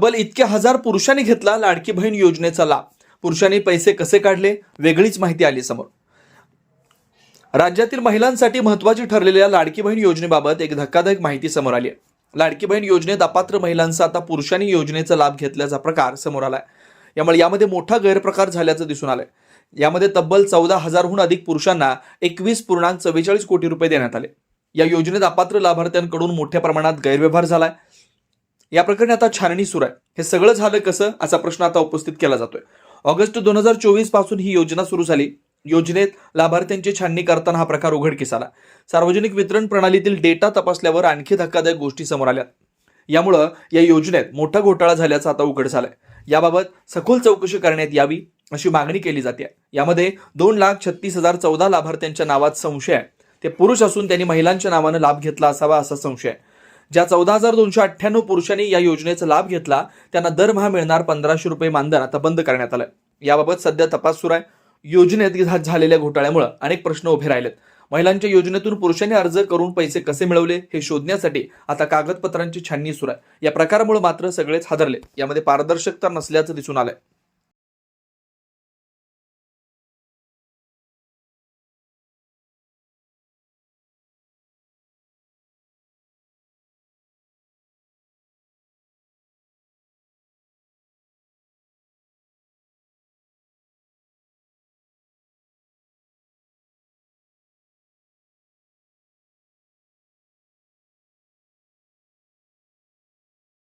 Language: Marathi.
तब्बल इतक्या हजार पुरुषांनी घेतला लाडकी बहीण योजनेचा लाभ. पुरुषांनी पैसे कसे काढले? वेगळीच माहिती आली समोर. राज्यातील महिलांसाठी महत्वाची ठरलेल्या लाडकी बहीण योजनेबाबत एक धक्कादायक माहिती समोर आली आहे. लाडकी बहीण योजनेत अपात्र महिलांचा आता पुरुषांनी योजनेचा लाभ घेतल्याचा प्रकार समोर आलाय. यामुळे यामध्ये मोठा गैरप्रकार झाल्याचं दिसून आलंय. यामध्ये तब्बल चौदा हजारहून अधिक पुरुषांना एकवीस पूर्णांक चव्वेचाळीस कोटी रुपये देण्यात आले. या योजनेत अपात्र लाभार्थ्यांकडून मोठ्या प्रमाणात गैरव्यवहार झालाय. या प्रकरणी आता छाननी सुरू आहे. हे सगळं झालं कसं? असा प्रश्न आता उपस्थित केला जातोय. ऑगस्ट दोन हजार चोवीसपासून ही योजना सुरू झाली. योजनेत लाभार्थ्यांची छाननी करताना हा प्रकार उघडकीस आला सार्वजनिक वितरण प्रणालीतील डेटा तपासल्यावर आणखी धक्कादायक गोष्टी समोर आल्या. यामुळं या योजनेत मोठा घोटाळा झाल्याचं आता उघड झालंय. याबाबत सखोल चौकशी करण्यात यावी अशी मागणी केली जाते. यामध्ये दोन लाख छत्तीस हजार चौदा लाभार्थ्यांच्या नावात संशय आहे. ते पुरुष असून त्यांनी महिलांच्या नावानं लाभ घेतला असावा असा संशय आहे. ज्या चौदा हजार दोनशे अठ्ठ्याण्णव पुरुषांनी या योजनेचा लाभ घेतला त्यांना दरमहा मिळणार पंधराशे रुपये मानधन आता बंद करण्यात आलं याबाबत सध्या तपास सुरू आहे. योजनेत झालेल्या घोटाळ्यामुळे अनेक प्रश्न उभे राहिलेत. महिलांच्या योजनेतून पुरुषांनी अर्ज करून पैसे कसे मिळवले हे शोधण्यासाठी आता कागदपत्रांची छाननी सुरू आहे. या प्रकारामुळे मात्र सगळेच हादरले. यामध्ये पारदर्शकता नसल्याचं दिसून आलंय.